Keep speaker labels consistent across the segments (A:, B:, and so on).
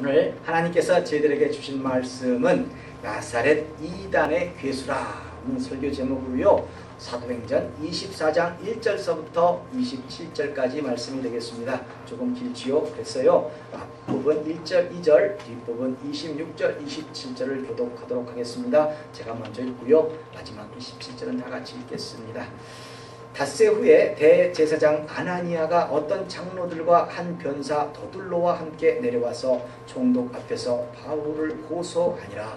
A: 오늘 하나님께서 저희들에게 주신 말씀은 나사렛 이단의 괴수라는 설교 제목으로요. 사도행전 24장 1절서부터 27절까지 말씀이 되겠습니다. 조금 길지요. 그래서요. 앞부분 1절, 2절, 뒷부분 26절, 27절을 교독하도록 하겠습니다. 제가 먼저 읽고요. 마지막 27절은 다 같이 읽겠습니다. 닷새 후에 대제사장 아나니아가 어떤 장로들과 한 변사 더둘로와 함께 내려와서 총독 앞에서 바울을 고소하니라.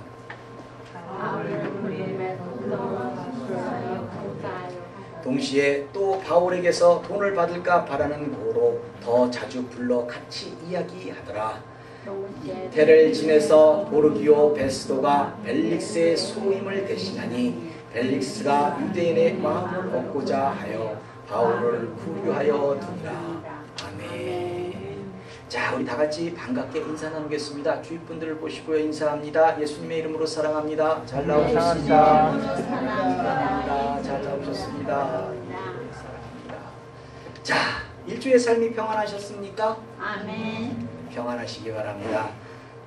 A: 동시에 또 바울에게서 돈을 받을까 바라는 고로 더 자주 불러 같이 이야기하더라. 이태를 지내서 보르기오 베스도가 벨릭스의 소임을 대신하니 벨릭스가 유대인의 마음을 얻고자 하여 바울을 구류하여 두니라. 아멘. 자, 우리 다 같이 반갑게 인사 나누겠습니다. 주위 분들을 보시고요. 인사합니다. 예수님의 이름으로 사랑합니다. 잘 나오셨습니다. 사랑합니다. 잘 나오셨습니다. 자, 일주의 삶이 평안하셨습니까?
B: 아멘.
A: 평안하시기 바랍니다.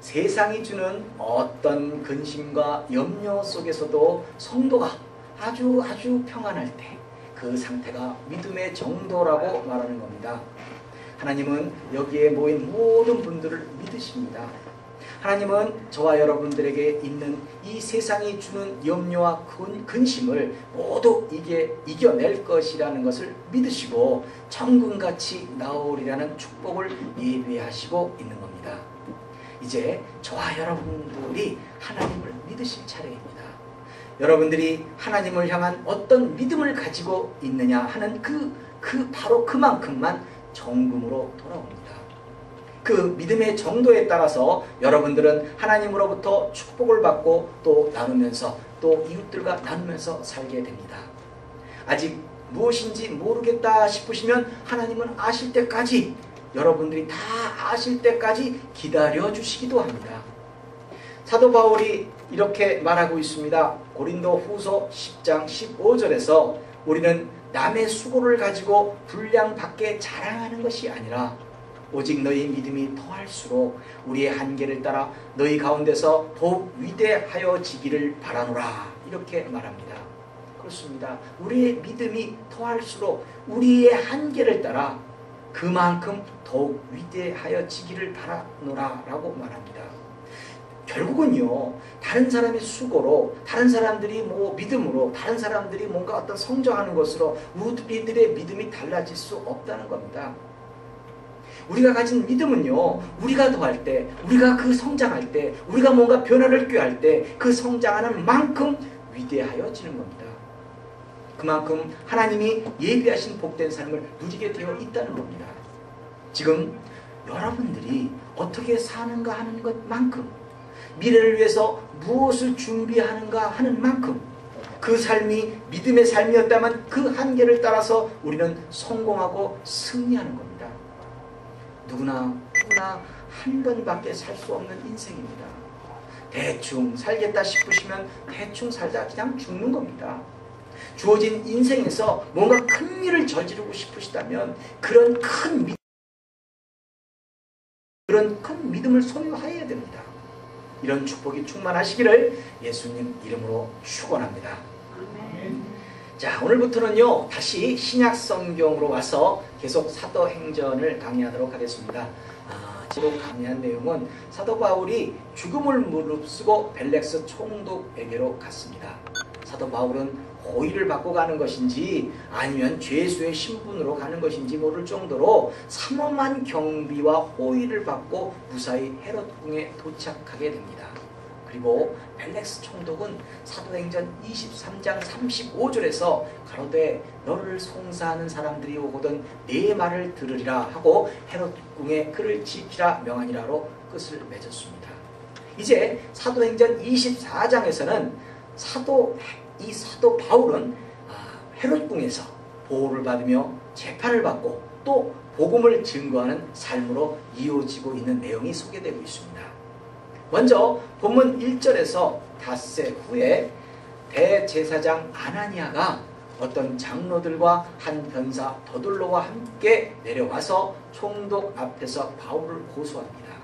A: 세상이 주는 어떤 근심과 염려 속에서도 성도가 아주 아주 평안할 때 그 상태가 믿음의 정도라고 말하는 겁니다. 하나님은 여기에 모인 모든 분들을 믿으십니다. 하나님은 저와 여러분들에게 있는 이 세상이 주는 염려와 근심을 모두 이게 이겨낼 것이라는 것을 믿으시고 천군같이 나오리라는 축복을 예비하시고 있는 겁니다. 이제 저와 여러분들이 하나님을 믿으실 차례입니다. 여러분들이 하나님을 향한 어떤 믿음을 가지고 있느냐 하는 그, 그 바로 그만큼만 정금으로 돌아옵니다. 그 믿음의 정도에 따라서 여러분들은 하나님으로부터 축복을 받고 또 나누면서 또 이웃들과 나누면서 살게 됩니다. 아직 무엇인지 모르겠다 싶으시면 하나님은 아실 때까지 여러분들이 다 아실 때까지 기다려 주시기도 합니다. 사도 바울이 이렇게 말하고 있습니다. 고린도 후서 10장 15절에서 우리는 남의 수고를 가지고 분량 밖에 자랑하는 것이 아니라 오직 너희 믿음이 더할수록 우리의 한계를 따라 너희 가운데서 더욱 위대하여지기를 바라노라 이렇게 말합니다. 그렇습니다. 우리의 믿음이 더할수록 우리의 한계를 따라 그만큼 더욱 위대하여지기를 바라노라 라고 말합니다. 결국은요, 다른 사람의 수고로, 다른 사람들이 뭐 믿음으로, 다른 사람들이 뭔가 어떤 성장하는 것으로 우리들의 믿음이 달라질 수 없다는 겁니다. 우리가 가진 믿음은요, 우리가 더할 때, 우리가 그 성장할 때, 우리가 뭔가 변화를 꾀할 때, 그 성장하는 만큼 위대하여지는 겁니다. 그만큼 하나님이 예비하신 복된 삶을 누리게 되어 있다는 겁니다. 지금 여러분들이 어떻게 사는가 하는 것만큼 미래를 위해서 무엇을 준비하는가 하는 만큼 그 삶이 믿음의 삶이었다면 그 한계를 따라서 우리는 성공하고 승리하는 겁니다. 누구나 누구나 한 번밖에 살 수 없는 인생입니다. 대충 살겠다 싶으시면 대충 살다 그냥 죽는 겁니다. 주어진 인생에서 뭔가 큰 일을 저지르고 싶으시다면 그런 큰 믿음, 그런 큰 믿음을 소유하여야 됩니다. 이런 축복이 충만하시기를 예수님 이름으로 축원합니다. 자 오늘부터는요 다시 신약 성경으로 와서 계속 사도행전을 강의하도록 하겠습니다. 아, 지금 강의한 내용은 사도 바울이 죽음을 무릅쓰고 벨렉스 총독에게로 갔습니다. 사도 바울은 호의를 받고 가는 것인지 아니면 죄수의 신분으로 가는 것인지 모를 정도로 삼엄한 경비와 호의를 받고 무사히 헤롯 궁에 도착하게 됩니다. 그리고 벨렉스 총독은 사도행전 23장 35절에서 가로되 너를 송사하는 사람들이 오거든 네 말을 들으리라 하고 헤롯 궁에 그를 지키라 명하니라로 끝을 맺었습니다. 이제 사도행전 24장에서는 사도 이 사도 바울은 아, 헤롯궁에서 보호를 받으며 재판을 받고 또 복음을 증거하는 삶으로 이어지고 있는 내용이 소개되고 있습니다. 먼저 본문 1절에서 닷새 후에 대제사장 아나니아가 어떤 장로들과 한 변사 더둘로와 함께 내려와서 총독 앞에서 바울을 고소합니다.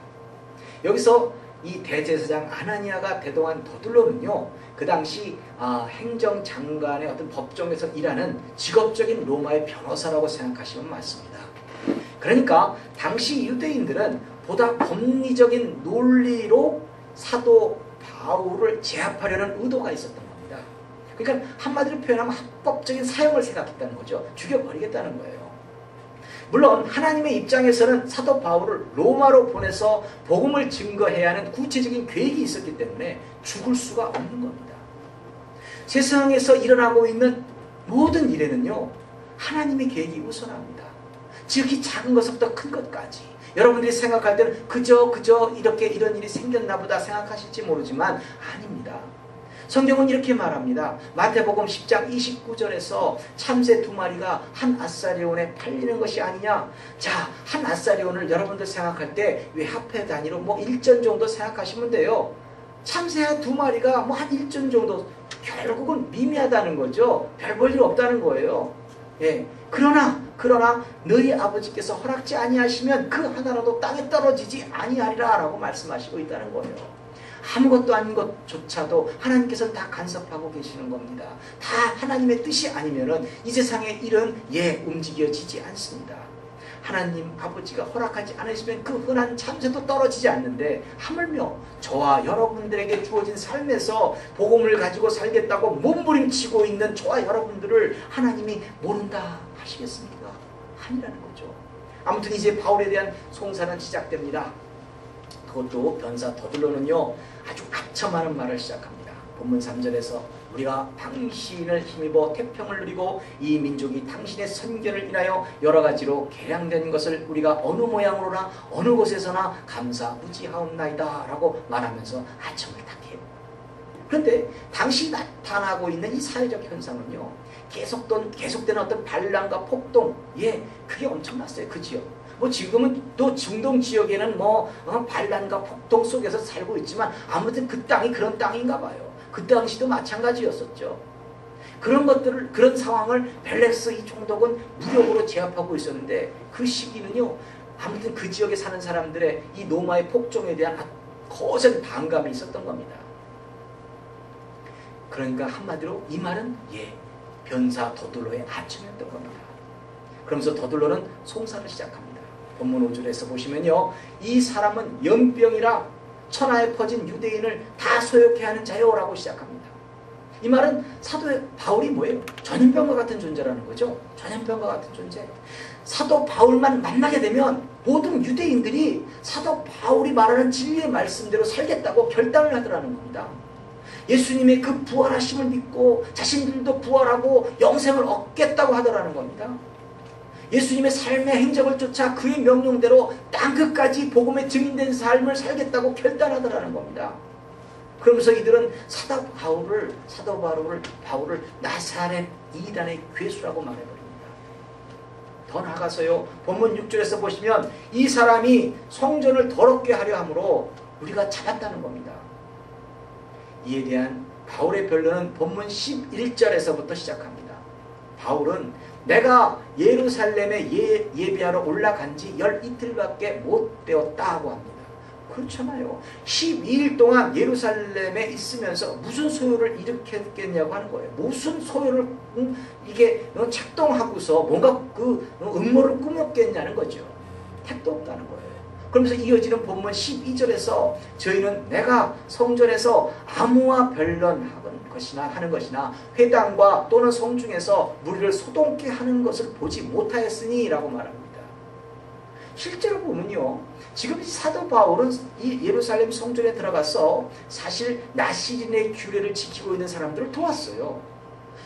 A: 여기서 이 대제사장 아나니아가 대동한 더둘로는요. 그 당시 아, 행정장관의 어떤 법정에서 일하는 직업적인 로마의 변호사라고 생각하시면 맞습니다. 그러니까 당시 유대인들은 보다 법리적인 논리로 사도 바울을 제압하려는 의도가 있었던 겁니다. 그러니까 한마디로 표현하면 합법적인 사용을 생각했다는 거죠. 죽여버리겠다는 거예요. 물론 하나님의 입장에서는 사도 바울을 로마로 보내서 복음을 증거해야 하는 구체적인 계획이 있었기 때문에 죽을 수가 없는 겁니다. 세상에서 일어나고 있는 모든 일에는요. 하나님의 계획이 우선합니다. 지극히 작은 것부터 큰 것까지. 여러분들이 생각할 때는 그저 그저 이렇게 이런 일이 생겼나 보다 생각하실지 모르지만 아닙니다. 성경은 이렇게 말합니다. 마태복음 10장 29절에서 참새 두 마리가 한 아사리온에 팔리는 것이 아니냐. 자, 한 아사리온을 여러분들 생각할 때왜 합해 단위로 뭐 1전 정도 생각하시면 돼요. 참새 두 마리가 뭐 한 1전 정도 결국은 미미하다는 거죠. 별 볼 일 없다는 거예요. 예. 그러나 그러나 너희 아버지께서 허락지 아니하시면 그 하나라도 땅에 떨어지지 아니하리라라고 말씀하시고 있다는 거예요. 아무것도 아닌 것조차도 하나님께서 다 간섭하고 계시는 겁니다. 다 하나님의 뜻이 아니면은 이 세상의 일은 예 움직여지지 않습니다. 하나님 아버지가 허락하지 않으시면 그 흔한 참새도 떨어지지 않는데 하물며 저와 여러분들에게 주어진 삶에서 복음을 가지고 살겠다고 몸부림치고 있는 저와 여러분들을 하나님이 모른다 하시겠습니까? 아니라는 거죠. 아무튼 이제 바울에 대한 송사는 시작됩니다. 그것도 변사 더들로는요 아주 아첨하는 말을 시작합니다. 본문 3절에서 우리가 당신을 힘입어 태평을 누리고 이 민족이 당신의 선견을 인하여 여러 가지로 개량된 것을 우리가 어느 모양으로나 어느 곳에서나 감사 무지하옵나이다 라고 말하면서 아첨을 딱 해요. 그런데 당시 나타나고 있는 이 사회적 현상은요 계속된, 계속되는 어떤 반란과 폭동 예 그게 엄청났어요 그 지역 뭐 지금은 또 중동 지역에는 뭐 어, 반란과 폭동 속에서 살고 있지만 아무튼 그 땅이 그런 땅인가 봐요. 그 당시도 마찬가지였었죠. 그런 것들을 그런 상황을 벨렉스 이 총독은 무력으로 제압하고 있었는데 그 시기는요. 아무튼 그 지역에 사는 사람들의 이 노마의 폭정에 대한 거센 반감이 있었던 겁니다. 그러니까 한마디로 이 말은 예 변사 더둘로의 아침이었던 겁니다. 그러면서 더둘로는 송사를 시작합니다. 본문 5절에서 보시면요. 이 사람은 연병이라 천하에 퍼진 유대인을 다 소욕해 하는 자요라고 시작합니다. 이 말은 사도 바울이 뭐예요? 전염병과 같은 존재라는 거죠. 전염병과 같은 존재. 사도 바울만 만나게 되면 모든 유대인들이 사도 바울이 말하는 진리의 말씀대로 살겠다고 결단을 하더라는 겁니다. 예수님의 그 부활하심을 믿고 자신들도 부활하고 영생을 얻겠다고 하더라는 겁니다. 예수님의 삶의 행적을 쫓아 그의 명령대로 땅끝까지 복음에 증인된 삶을 살겠다고 결단하더라는 겁니다. 그러면서 이들은 사도 바울을 사도 바울을 바울을 나사렛 이단의 괴수라고 말해버립니다. 더 나아가서요 본문 6절에서 보시면 이 사람이 성전을 더럽게 하려 함으로 우리가 잡았다는 겁니다. 이에 대한 바울의 변론은 본문 11절에서부터 시작합니다. 바울은 내가 예루살렘에 예, 예배하러 올라간 지 열 이틀밖에 못 되었다고 합니다. 그렇잖아요. 12일 동안 예루살렘에 있으면서 무슨 소요를 일으켰겠냐고 하는 거예요. 무슨 소요를 음, 이게 작동하고서 뭔가 그 음모를 꾸몄겠냐는 거죠. 택도 없다는 거예요. 그러면서 이어지는 본문 12절에서 저희는 내가 성전에서 아무와 변론하고 것이나 하는 것이나 회당과 또는 성 중에서 무리를 소동케 하는 것을 보지 못하였으니 라고 말합니다. 실제로 보면요. 지금 사도 바울은 이 예루살렘 성전에 들어가서 사실 나시린의 규례를 지키고 있는 사람들을 도왔어요.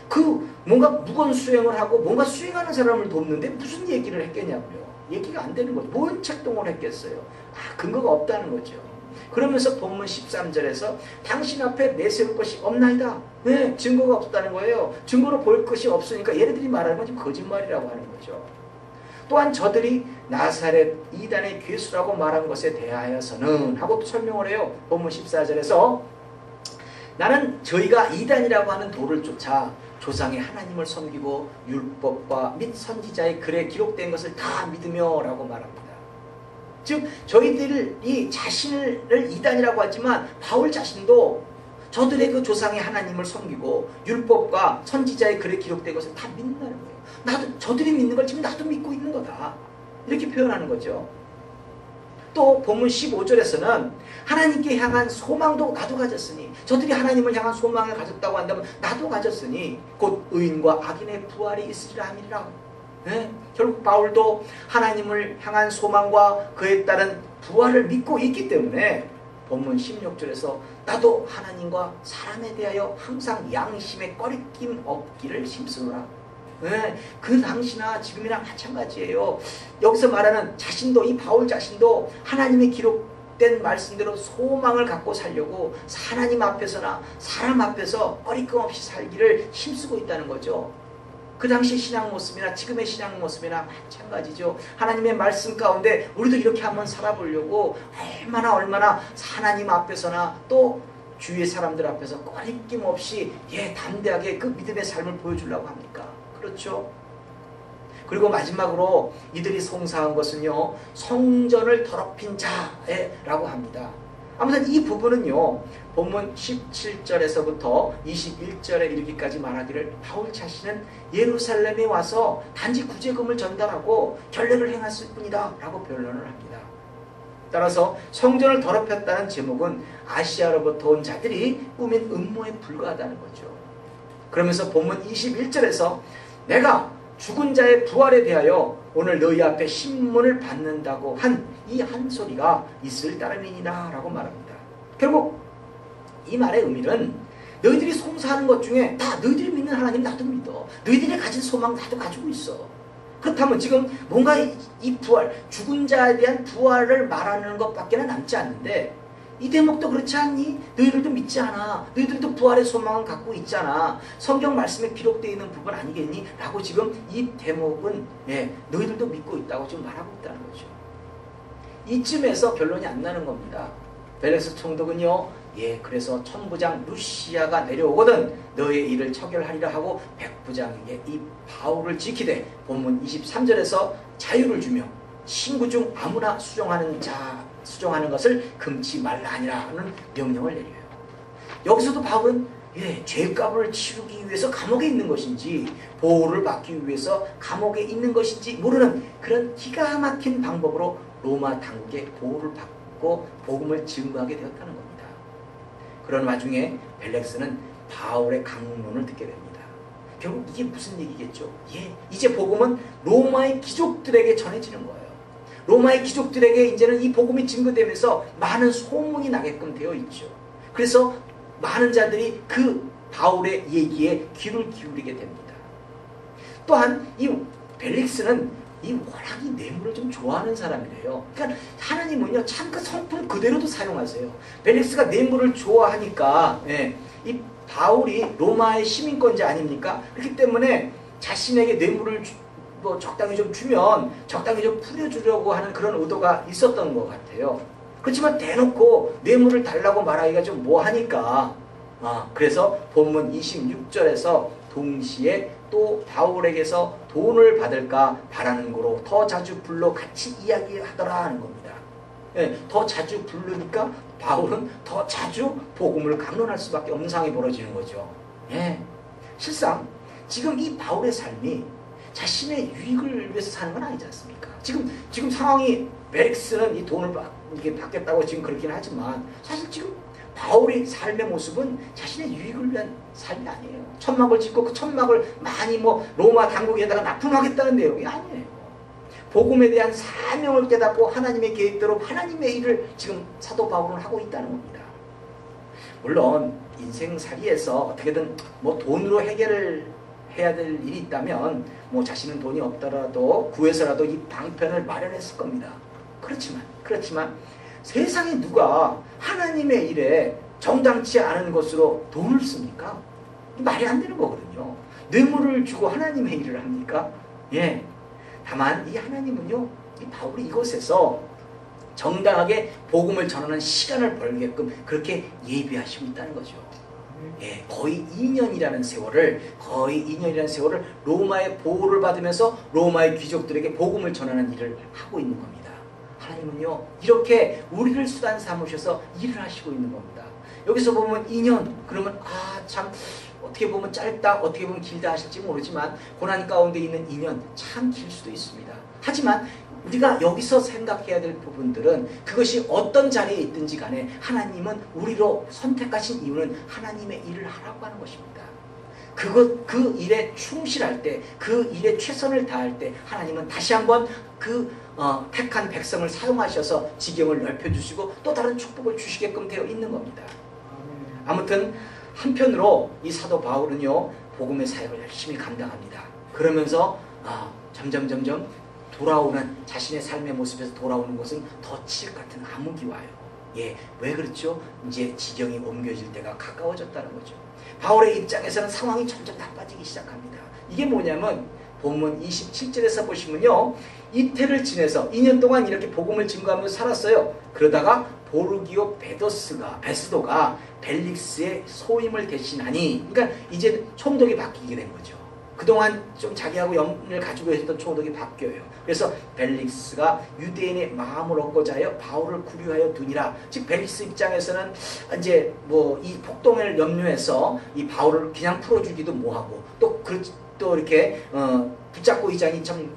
A: 그 뭔가 무건 수행을 하고 뭔가 수행하는 사람을 돕는데 무슨 얘기를 했겠냐고요. 얘기가 안 되는 거죠. 뭔 책동을 했겠어요. 아, 근거가 없다는 거죠. 그러면서 본문 13절에서 당신 앞에 내세울 것이 없나이다. 네, 증거가 없다는 거예요. 증거로 볼 것이 없으니까 얘네들이 말하는 건 거짓말이라고 하는 거죠. 또한 저들이 나사렛 이단의 괴수라고 말한 것에 대하여서는 하고 또 설명을 해요. 본문 14절에서 나는 저희가 이단이라고 하는 도를 쫓아 조상의 하나님을 섬기고 율법과 및 선지자의 글에 기록된 것을 다 믿으며 라고 말합니다. 즉 저희들이 자신을 이단이라고 하지만 바울 자신도 저들의 그 조상의 하나님을 섬기고 율법과 선지자의 글에 기록된 것을 다 믿는다는 거예요. 나도 저들이 믿는 걸 지금 나도 믿고 있는 거다. 이렇게 표현하는 거죠. 또 본문 15절에서는 하나님께 향한 소망도 나도 가졌으니 저들이 하나님을 향한 소망을 가졌다고 한다면 나도 가졌으니 곧 의인과 악인의 부활이 있으리라 함이라. 네? 결국 바울도 하나님을 향한 소망과 그에 따른 부활을 믿고 있기 때문에 본문 16절에서 나도 하나님과 사람에 대하여 항상 양심에 꺼리낌 없기를 힘쓰노라. 네, 그 당시나 지금이나 마찬가지예요. 여기서 말하는 자신도 이 바울 자신도 하나님의 기록된 말씀대로 소망을 갖고 살려고 하나님 앞에서나 사람 앞에서 꺼리낌 없이 살기를 힘쓰고 있다는 거죠. 그 당시 신앙 모습이나 지금의 신앙 모습이나 마찬가지죠. 하나님의 말씀 가운데 우리도 이렇게 한번 살아보려고 얼마나 얼마나 하나님 앞에서나 또 주위의 사람들 앞에서 꺼리낌 없이 예 담대하게 그 믿음의 삶을 보여주려고 합니까? 그렇죠. 그리고 마지막으로 이들이 송사한 것은요 성전을 더럽힌 자라고 합니다. 아무튼 이 부분은요 본문 17절에서부터 21절에 이르기까지 말하기를 바울 자신은 예루살렘에 와서 단지 구제금을 전달하고 결례를 행했을 뿐이다 라고 변론을 합니다. 따라서 성전을 더럽혔다는 제목은 아시아로부터 온 자들이 꾸민 음모에 불과하다는 거죠. 그러면서 본문 21절에서 내가 죽은 자의 부활에 대하여 오늘 너희 앞에 신문을 받는다고 한 이 한 소리가 있을 따름이니라 라고 말합니다. 결국 이 말의 의미는 너희들이 송사하는 것 중에 다 너희들이 믿는 하나님 나도 믿어. 너희들이 가진 소망 나도 가지고 있어. 그렇다면 지금 뭔가 이 부활, 죽은 자에 대한 부활을 말하는 것밖에 는 남지 않는데 이 대목도 그렇지 않니? 너희들도 믿지 않아. 너희들도 부활의 소망을 갖고 있잖아. 성경 말씀에 기록되어 있는 부분 아니겠니? 라고 지금 이 대목은 예, 너희들도 믿고 있다고 지금 말하고 있다는 거죠. 이쯤에서 결론이 안 나는 겁니다. 벨레스 총독은요. 예, 그래서 천부장 루시아가 내려오거든 너의 일을 처결하리라 하고 백부장에게 이 바울을 지키되 본문 23절에서 자유를 주며 신구 중 아무나 수정하는 자 수정하는 것을 금치 말라 하니라는 명령을 내려요. 여기서도 바울은 예, 죄값을 치르기 위해서 감옥에 있는 것인지 보호를 받기 위해서 감옥에 있는 것인지 모르는 그런 기가 막힌 방법으로 로마 당국의 보호를 받고 복음을 증거하게 되었다는 겁니다. 그런 와중에 벨렉스는 바울의 강론을 듣게 됩니다. 결국 이게 무슨 얘기겠죠? 예, 이제 복음은 로마의 귀족들에게 전해지는 거예요. 로마의 귀족들에게 이제는 이 복음이 증거되면서 많은 소문이 나게끔 되어 있죠. 그래서 많은 자들이 그 바울의 얘기에 귀를 기울이게 됩니다. 또한 이 벨릭스는 이 워낙 이 뇌물을 좀 좋아하는 사람이래요. 그러니까 하나님은요 참 그 성품 그대로도 사용하세요. 벨릭스가 뇌물을 좋아하니까 예, 이 바울이 로마의 시민권자 아닙니까? 그렇기 때문에 자신에게 뇌물을 주, 뭐 적당히 좀 주면 적당히 좀 풀어주려고 하는 그런 의도가 있었던 것 같아요. 그렇지만 대놓고 뇌물을 달라고 말하기가 좀 뭐하니까 아, 그래서 본문 26절에서 동시에 또 바울에게서 돈을 받을까 바라는 거로 더 자주 불러 같이 이야기하더라 하는 겁니다. 예, 더 자주 부르니까 바울은 더 자주 복음을 강론할 수밖에 없는 상황이 벌어지는 거죠. 예, 실상 지금 이 바울의 삶이 자신의 유익을 위해서 사는 건 아니지 않습니까? 지금 지금 상황이 베렉스는 이 돈을 받, 이게 받겠다고 지금 그렇긴 하지만 사실 지금 바울의 삶의 모습은 자신의 유익을 위한 삶이 아니에요. 천막을 짓고 그 천막을 많이 뭐 로마 당국에다가 납품하겠다는 내용이 아니에요. 복음에 대한 사명을 깨닫고 하나님의 계획대로 하나님의 일을 지금 사도 바울은 하고 있다는 겁니다. 물론 인생살이에서 어떻게든 뭐 돈으로 해결을 해야 될 일이 있다면 뭐 자신은 돈이 없더라도 구해서라도 이 방편을 마련했을 겁니다. 그렇지만 그렇지만 세상에 누가 하나님의 일에 정당치 않은 것으로 돈을 씁니까? 말이 안 되는 거거든요. 뇌물을 주고 하나님의 일을 합니까? 예. 다만 이 하나님은요, 이 바울이 이곳에서 정당하게 복음을 전하는 시간을 벌게끔 그렇게 예비하시고 있다는 거죠. 예, 거의 2년이라는 세월을 거의 2년이라는 세월을 로마의 보호를 받으면서 로마의 귀족들에게 복음을 전하는 일을 하고 있는 겁니다. 하나님은요 이렇게 우리를 수단 삼으셔서 일을 하시고 있는 겁니다. 여기서 보면 2년 그러면 아 참 어떻게 보면 짧다 어떻게 보면 길다 하실지 모르지만 고난 가운데 있는 2년 참 길 수도 있습니다. 하지만 우리가 여기서 생각해야 될 부분들은 그것이 어떤 자리에 있든지 간에 하나님은 우리로 선택하신 이유는 하나님의 일을 하라고 하는 것입니다. 그것 그 일에 충실할 때, 그 일에 최선을 다할 때 하나님은 다시 한번 그 어, 택한 백성을 사용하셔서 지경을 넓혀주시고 또 다른 축복을 주시게끔 되어 있는 겁니다. 아무튼 한편으로 이 사도 바울은요 복음의 사역을 열심히 감당합니다. 그러면서 아, 점점 점점 돌아오는 자신의 삶의 모습에서 돌아오는 것은 덫칠 같은 암흑이 와요. 예, 왜 그렇죠? 이제 지경이 옮겨질 때가 가까워졌다는 거죠. 바울의 입장에서는 상황이 점점 나빠지기 시작합니다. 이게 뭐냐면 본문 27절에서 보시면요. 이태를 지내서 2년 동안 이렇게 복음을 증거하면서 살았어요. 그러다가 보르기오 베더스가 베스도가 벨릭스의 소임을 대신하니 그러니까 이제 총독이 바뀌게 된 거죠. 그동안 좀 자기하고 연을 가지고 있었던 총독이 바뀌어요. 그래서 벨릭스가 유대인의 마음을 얻고자 하여 바울을 구류하여 두니라. 즉 벨릭스 입장에서는 이제 뭐 이 폭동을 염려해서 이 바울을 그냥 풀어주기도 뭐하고 또 그 또 이렇게 어, 붙잡고 있자니 참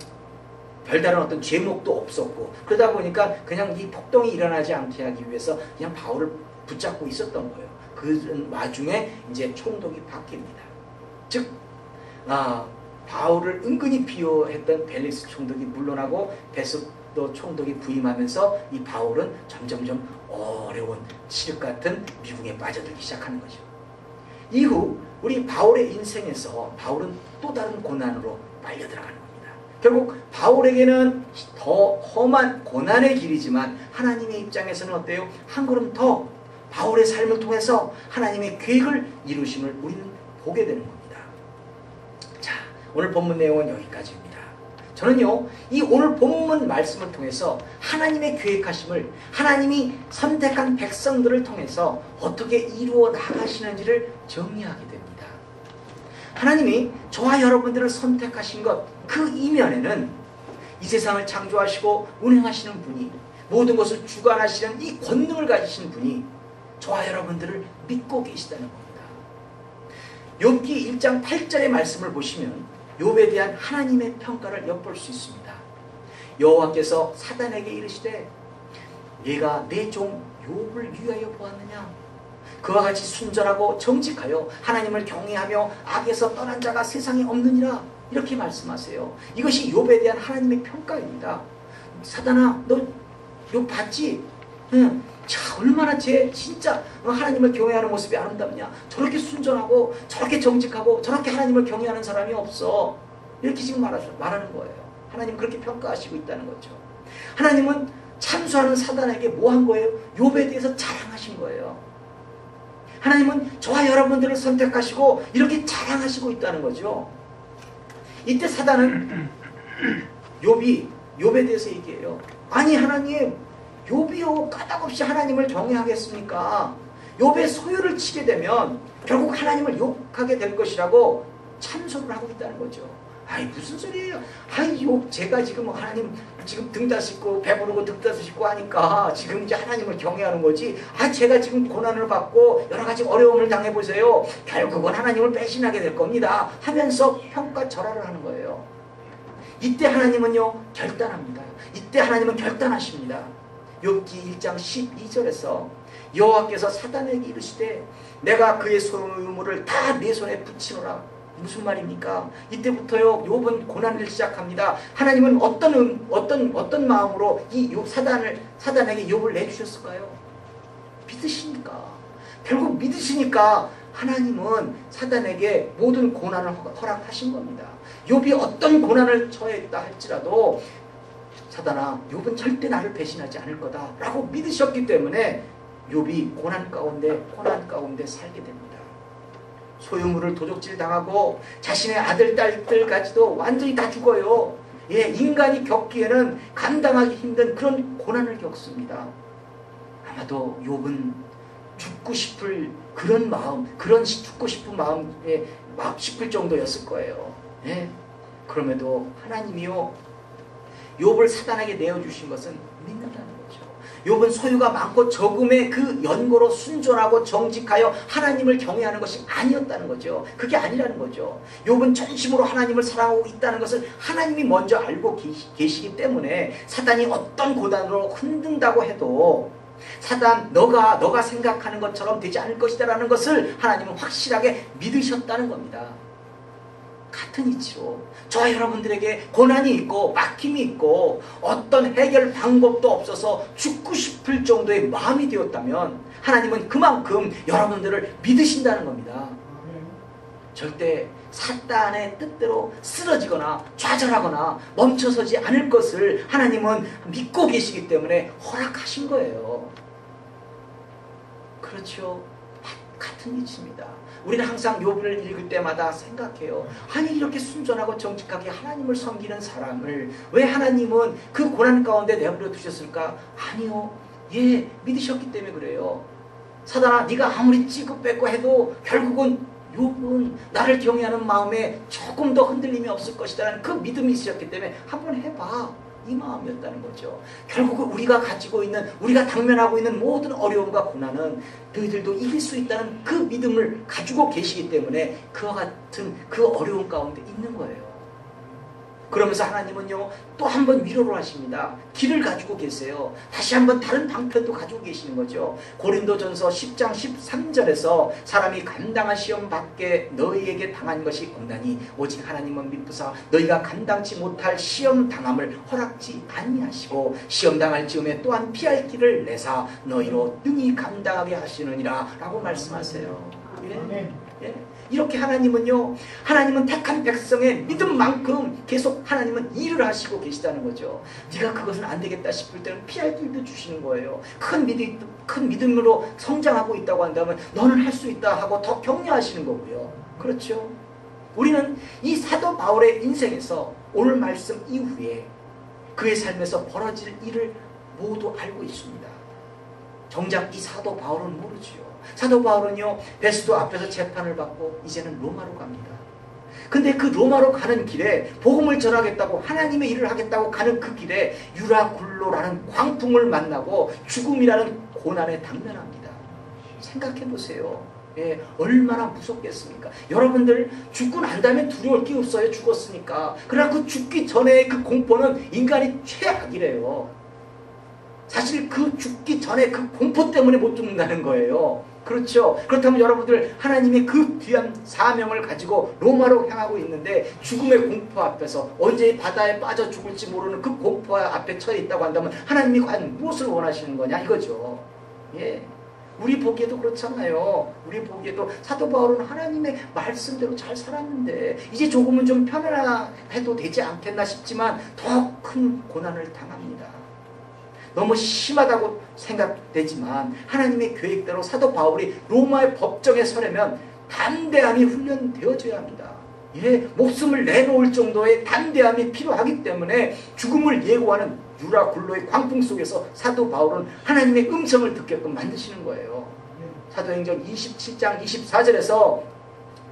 A: 별다른 어떤 죄목도 없었고 그러다 보니까 그냥 이 폭동이 일어나지 않게 하기 위해서 그냥 바울을 붙잡고 있었던 거예요. 그 와중에 이제 총독이 바뀝니다. 즉 아, 바울을 은근히 비호했던 벨릭스 총독이 물러나고 베스도 총독이 부임하면서 이 바울은 점점점 어려운 칠흑 같은 미궁에 빠져들기 시작하는 거죠. 이후 우리 바울의 인생에서 바울은 또 다른 고난으로 빨려 들어가는 겁니다. 결국 바울에게는 더 험한 고난의 길이지만 하나님의 입장에서는 어때요? 한 걸음 더 바울의 삶을 통해서 하나님의 계획을 이루심을 우리는 보게 되는 겁니다. 자, 오늘 본문 내용은 여기까지입니다. 저는요, 이 오늘 본문 말씀을 통해서 하나님의 계획하심을 하나님이 선택한 백성들을 통해서 어떻게 이루어 나가시는지를 정리하게 됩니다. 하나님이 저와 여러분들을 선택하신 것, 그 이면에는 이 세상을 창조하시고 운행하시는 분이 모든 것을 주관하시는 이 권능을 가지신 분이 저와 여러분들을 믿고 계시다는 겁니다. 욥기 1장 8절의 말씀을 보시면 욥에 대한 하나님의 평가를 엿볼 수 있습니다. 여호와께서 사단에게 이르시되 내가 내 종 욥을 위하여 보았느냐 그와 같이 순전하고 정직하여 하나님을 경외하며 악에서 떠난 자가 세상에 없느니라 이렇게 말씀하세요. 이것이 욥에 대한 하나님의 평가입니다. 사단아 너 욥 봤지? 응. 자 얼마나 제 진짜 하나님을 경외하는 모습이 아름답냐? 저렇게 순전하고 저렇게 정직하고 저렇게 하나님을 경외하는 사람이 없어. 이렇게 지금 말하는 거예요. 하나님 그렇게 평가하시고 있다는 거죠. 하나님은 참수하는 사단에게 뭐 한 거예요? 욥에 대해서 자랑하신 거예요. 하나님은 저와 여러분들을 선택하시고 이렇게 자랑하시고 있다는 거죠. 이때 사단은 욥이 욥에 대해서 얘기해요. 아니 하나님 욥이요 까닭없이 하나님을 경외하겠습니까? 욥의 소유를 치게 되면 결국 하나님을 욕하게 될 것이라고 참소를 하고 있다는 거죠. 아이 무슨 소리예요? 아이 욥 제가 지금 하나님 지금 등다 씻고 배부르고 등다 씻고 하니까 지금 이제 하나님을 경외하는 거지. 아 제가 지금 고난을 받고 여러 가지 어려움을 당해 보세요. 결국은 하나님을 배신하게 될 겁니다. 하면서 평가절하를 하는 거예요. 이때 하나님은요 결단합니다. 이때 하나님은 결단하십니다. 욥기 1장 12절에서 여호와께서 사단에게 이르시되 내가 그의 소유물을 다 내 손에 붙이노라 무슨 말입니까? 이때부터요 욥은 고난을 시작합니다. 하나님은 어떤 음, 어떤 어떤 마음으로 이 욥, 사단을 사단에게 욥을 내주셨을까요? 믿으시니까 결국 믿으시니까 하나님은 사단에게 모든 고난을 허락하신 겁니다. 욥이 어떤 고난을 처했다 할지라도 사단아 욥은 절대 나를 배신하지 않을 거다라고 믿으셨기 때문에 욥이 고난 가운데 고난 가운데 살게 됩니다. 소유물을 도적질 당하고 자신의 아들 딸들까지도 완전히 다 죽어요. 예, 인간이 겪기에는 감당하기 힘든 그런 고난을 겪습니다. 아마도 욥은 죽고 싶을 그런 마음, 그런 죽고 싶은 마음에 막 싶을 정도였을 거예요. 예? 그럼에도 하나님이요 욥을 사단에게 내어 주신 것은 믿는다는 욥은 소유가 많고 적음의 그 연고로 순전하고 정직하여 하나님을 경외하는 것이 아니었다는 거죠. 그게 아니라는 거죠. 욥은 전심으로 하나님을 사랑하고 있다는 것을 하나님이 먼저 알고 계시 기 때문에 사단이 어떤 고단으로 흔든다고 해도 사단 너가 너가 생각하는 것처럼 되지 않을 것이다라는 것을 하나님은 확실하게 믿으셨다는 겁니다. 같은 이치로 저 여러분들에게 고난이 있고 막힘이 있고 어떤 해결 방법도 없어서 죽고 싶을 정도의 마음이 되었다면 하나님은 그만큼 여러분들을 믿으신다는 겁니다. 절대 사단의 뜻대로 쓰러지거나 좌절하거나 멈춰서지 않을 것을 하나님은 믿고 계시기 때문에 허락하신 거예요. 그렇죠. 같은 이치입니다. 우리는 항상 욥을 읽을 때마다 생각해요. 아니 이렇게 순전하고 정직하게 하나님을 섬기는 사람을 왜 하나님은 그 고난 가운데 내버려 두셨을까? 아니요. 예, 믿으셨기 때문에 그래요. 사단아 네가 아무리 찌고 뺏고 해도 결국은 욥은 나를 경외하는 마음에 조금 더 흔들림이 없을 것이라는 그 믿음이 있었기 때문에 한번 해봐. 이 마음이었다는 거죠. 결국은 우리가 가지고 있는 우리가 당면하고 있는 모든 어려움과 고난은 너희들도 이길 수 있다는 그 믿음을 가지고 계시기 때문에 그와 같은 그 어려움 가운데 있는 거예요. 그러면서 하나님은요 또 한 번 위로를 하십니다. 길을 가지고 계세요. 다시 한번 다른 방편도 가지고 계시는 거죠. 고린도전서 10장 13절에서 사람이 감당한 시험 밖에 너희에게 당한 것이 없나니 오직 하나님은 미쁘사 너희가 감당치 못할 시험 당함을 허락지 아니하시고 시험 당할 즈음에 또한 피할 길을 내사 너희로 능히 감당하게 하시느니라 라고 말씀하세요. 예? 예? 이렇게 하나님은요, 하나님은 택한 백성의 믿음만큼 계속 하나님은 일을 하시고 계시다는 거죠. 네가 그것은 안 되겠다 싶을 때는 피할 길도 주시는 거예요. 큰 믿음, 큰 믿음으로 성장하고 있다고 한다면 너는 할 수 있다 하고 더 격려하시는 거고요. 그렇죠? 우리는 이 사도 바울의 인생에서 오늘 말씀 이후에 그의 삶에서 벌어질 일을 모두 알고 있습니다. 정작 이 사도 바울은 모르지요. 사도 바울은요 베스도 앞에서 재판을 받고 이제는 로마로 갑니다. 근데 그 로마로 가는 길에 복음을 전하겠다고 하나님의 일을 하겠다고 가는 그 길에 유라굴로라는 광풍을 만나고 죽음이라는 고난에 당면합니다. 생각해 보세요. 예, 얼마나 무섭겠습니까? 여러분들 죽고 난 다음에 두려울 게 없어요. 죽었으니까. 그러나 그 죽기 전에 그 공포는 인간이 최악이래요. 사실 그 죽기 전에 그 공포 때문에 못 죽는다는 거예요. 그렇죠. 그렇다면 여러분들 하나님의 그 귀한 사명을 가지고 로마로 향하고 있는데 죽음의 공포 앞에서 언제 바다에 빠져 죽을지 모르는 그 공포 앞에 처해 있다고 한다면 하나님이 과연 무엇을 원하시는 거냐 이거죠. 예. 우리 보기에도 그렇잖아요. 우리 보기에도 사도 바울은 하나님의 말씀대로 잘 살았는데 이제 조금은 좀 편안해도 되지 않겠나 싶지만 더 큰 고난을 당합니다. 너무 심하다고 생각되지만 하나님의 계획대로 사도 바울이 로마의 법정에 서려면 담대함이 훈련되어져야 합니다. 예, 목숨을 내놓을 정도의 담대함이 필요하기 때문에 죽음을 예고하는 유라 굴로의 광풍 속에서 사도 바울은 하나님의 음성을 듣게끔 만드시는 거예요. 사도행전 27장 24절에서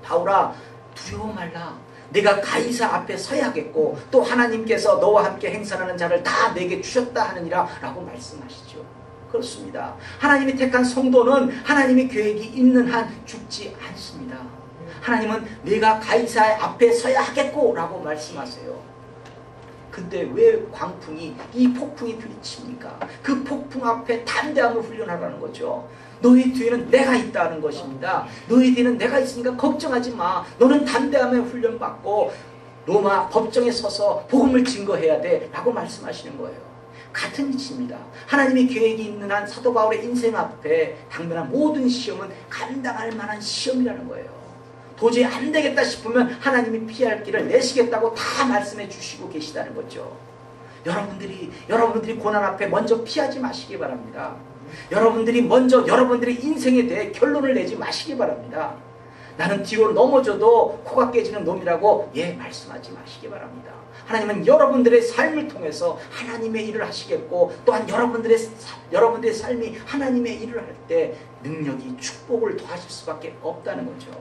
A: 바울아 두려워 말라 내가 가이사 앞에 서야겠고 또 하나님께서 너와 함께 행선하는 자를 다 내게 주셨다 하느니라 라고 말씀하시죠. 그렇습니다. 하나님이 택한 성도는 하나님의 계획이 있는 한 죽지 않습니다. 하나님은 내가 가이사 앞에 서야 하겠고 라고 말씀하세요. 근데 왜 광풍이 이 폭풍이 들이칩니까? 그 폭풍 앞에 담대함을 훈련하라는 거죠. 너희 뒤에는 내가 있다는 것입니다. 너희 뒤에는 내가 있으니까 걱정하지 마. 너는 담대함에 훈련받고 로마 법정에 서서 복음을 증거해야 돼. 라고 말씀하시는 거예요. 같은 이치입니다. 하나님의 계획이 있는 한 사도 바울의 인생 앞에 당면한 모든 시험은 감당할 만한 시험이라는 거예요. 도저히 안 되겠다 싶으면 하나님이 피할 길을 내시겠다고 다 말씀해 주시고 계시다는 거죠. 여러분들이 여러분들이 고난 앞에 먼저 피하지 마시기 바랍니다. 여러분들이 먼저 여러분들의 인생에 대해 결론을 내지 마시기 바랍니다. 나는 뒤로 넘어져도 코가 깨지는 놈이라고 예 말씀하지 마시기 바랍니다. 하나님은 여러분들의 삶을 통해서 하나님의 일을 하시겠고 또한 여러분들의 여러분들의 삶이 하나님의 일을 할 때 능력이 축복을 더하실 수밖에 없다는 거죠.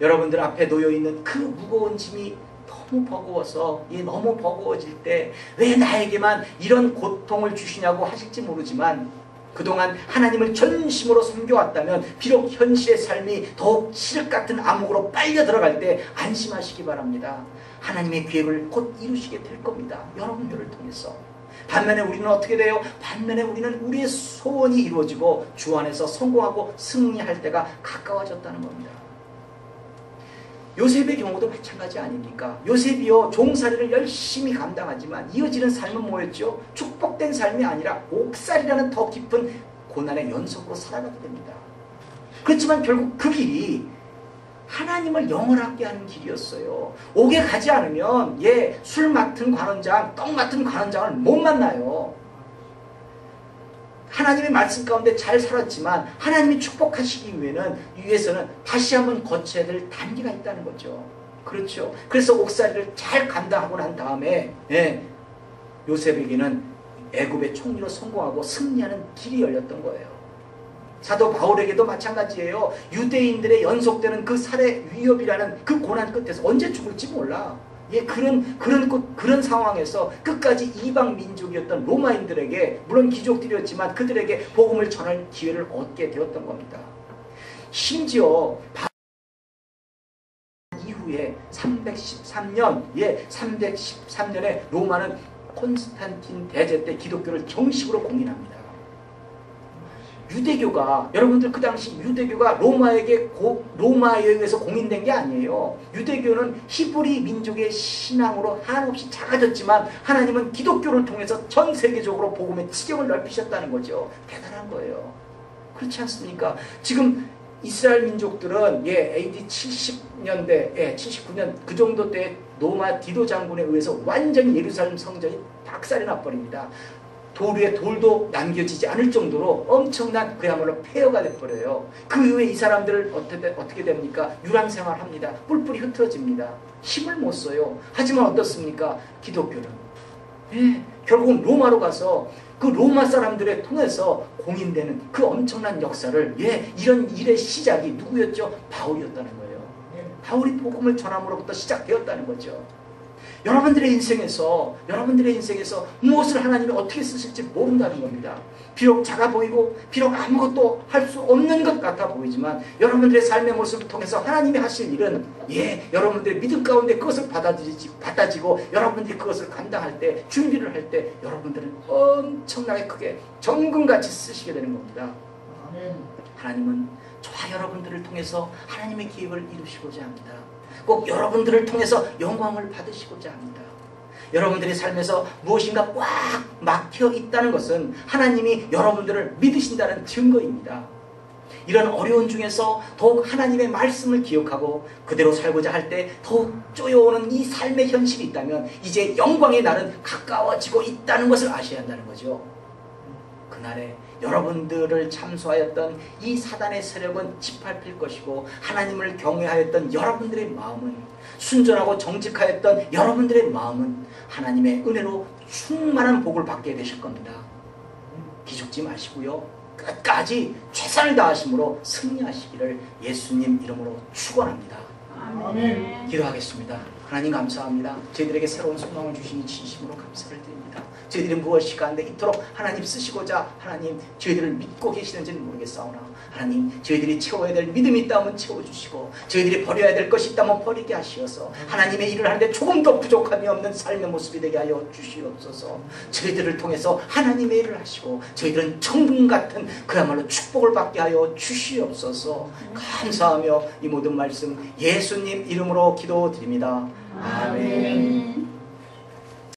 A: 여러분들 앞에 놓여 있는 그 무거운 짐이 너무 버거워서 예, 너무 버거워질 때 왜 나에게만 이런 고통을 주시냐고 하실지 모르지만 그동안 하나님을 전심으로 섬겨왔다면 비록 현실의 삶이 더욱 실 같은 암흑으로 빨려 들어갈 때 안심하시기 바랍니다. 하나님의 계획을 곧 이루시게 될 겁니다. 여러분들을 통해서. 반면에 우리는 어떻게 돼요? 반면에 우리는 우리의 소원이 이루어지고 주 안에서 성공하고 승리할 때가 가까워졌다는 겁니다. 요셉의 경우도 마찬가지 아닙니까? 요셉이요 종살이를 열심히 감당하지만 이어지는 삶은 뭐였죠? 축복된 삶이 아니라 옥살이라는 더 깊은 고난의 연속으로 살아가게 됩니다. 그렇지만 결국 그 길이 하나님을 영원하게 하는 길이었어요. 옥에 가지 않으면 예, 술 맡은 관원장, 떡 맡은 관원장을 못 만나요. 하나님의 말씀 가운데 잘 살았지만 하나님이 축복하시기 위해는 위해서는 다시 한번 거쳐야 될 단계가 있다는 거죠. 그렇죠. 그래서 옥살이를 잘 감당하고 난 다음에 예, 요셉에게는 애굽의 총리로 성공하고 승리하는 길이 열렸던 거예요. 사도 바울에게도 마찬가지예요. 유대인들의 연속되는 그 살해 위협이라는 그 고난 끝에서 언제 죽을지 몰라. 예, 그런 그런 그런 상황에서 끝까지 이방 민족이었던 로마인들에게 물론 귀족들이었지만 그들에게 복음을 전할 기회를 얻게 되었던 겁니다. 심지어 이후에 313년, 예, 313년에 로마는 콘스탄틴 대제 때 기독교를 정식으로 공인합니다. 유대교가 여러분들 그 당시 유대교가 로마에게 고, 로마에 의해서 공인된 게 아니에요. 유대교는 히브리 민족의 신앙으로 한없이 작아졌지만 하나님은 기독교를 통해서 전 세계적으로 복음의 지경을 넓히셨다는 거죠. 대단한 거예요. 그렇지 않습니까? 지금 이스라엘 민족들은 예, AD 70년대, 예, 79년 그 정도 때 로마 디도 장군에 의해서 완전히 예루살렘 성전이 박살이 나버립니다. 돌 위에 돌도 남겨지지 않을 정도로 엄청난 그야말로 폐허가 돼버려요. 그 이후에 이 사람들을 어떻게, 어떻게 됩니까? 유랑생활 합니다. 뿔뿔이 흩어집니다. 힘을 못 써요. 하지만 어떻습니까? 기독교는. 예, 결국은 로마로 가서 그 로마 사람들의 통해서 공인되는 그 엄청난 역사를 예, 이런 일의 시작이 누구였죠? 바울이었다는 거예요. 바울이 복음을 전함으로부터 시작되었다는 거죠. 여러분들의 인생에서 여러분들의 인생에서 무엇을 하나님이 어떻게 쓰실지 모른다는 겁니다. 비록 작아 보이고 비록 아무것도 할 수 없는 것 같아 보이지만 여러분들의 삶의 모습을 통해서 하나님이 하실 일은 예 여러분들의 믿음 가운데 그것을 받아들이지 받아지고 여러분들이 그것을 감당할 때 준비를 할 때 여러분들은 엄청나게 크게 정금같이 쓰시게 되는 겁니다. 하나님은 저와 여러분들을 통해서 하나님의 계획을 이루시고자 합니다. 꼭 여러분들을 통해서 영광을 받으시고자 합니다. 여러분들의 삶에서 무엇인가 꽉 막혀 있다는 것은 하나님이 여러분들을 믿으신다는 증거입니다. 이런 어려운 중에서 더욱 하나님의 말씀을 기억하고 그대로 살고자 할 때 더욱 쪼여오는 이 삶의 현실이 있다면 이제 영광의 날은 가까워지고 있다는 것을 아셔야 한다는 거죠. 그날에 여러분들을 참소하였던 이 사단의 세력은 짓밟힐 것이고 하나님을 경외하였던 여러분들의 마음은 순전하고 정직하였던 여러분들의 마음은 하나님의 은혜로 충만한 복을 받게 되실 겁니다. 기죽지 마시고요. 끝까지 최선을 다하심으로 승리하시기를 예수님 이름으로 축원합니다. 아멘. 기도하겠습니다. 하나님 감사합니다. 저희들에게 새로운 소망을 주시니 진심으로 감사를 드립니다. 저희들이 무엇이 가운데 이토록 하나님 쓰시고자 하나님 저희들을 믿고 계시는지는 모르겠사오나 하나님 저희들이 채워야 될 믿음이 있다면 채워주시고 저희들이 버려야 될 것이 있다면 버리게 하시어서 하나님의 일을 하는데 조금 더 부족함이 없는 삶의 모습이 되게 하여 주시옵소서 저희들을 통해서 하나님의 일을 하시고 저희들은 천국 같은 그야말로 축복을 받게 하여 주시옵소서 감사하며 이 모든 말씀 예수님 이름으로 기도드립니다. 아멘.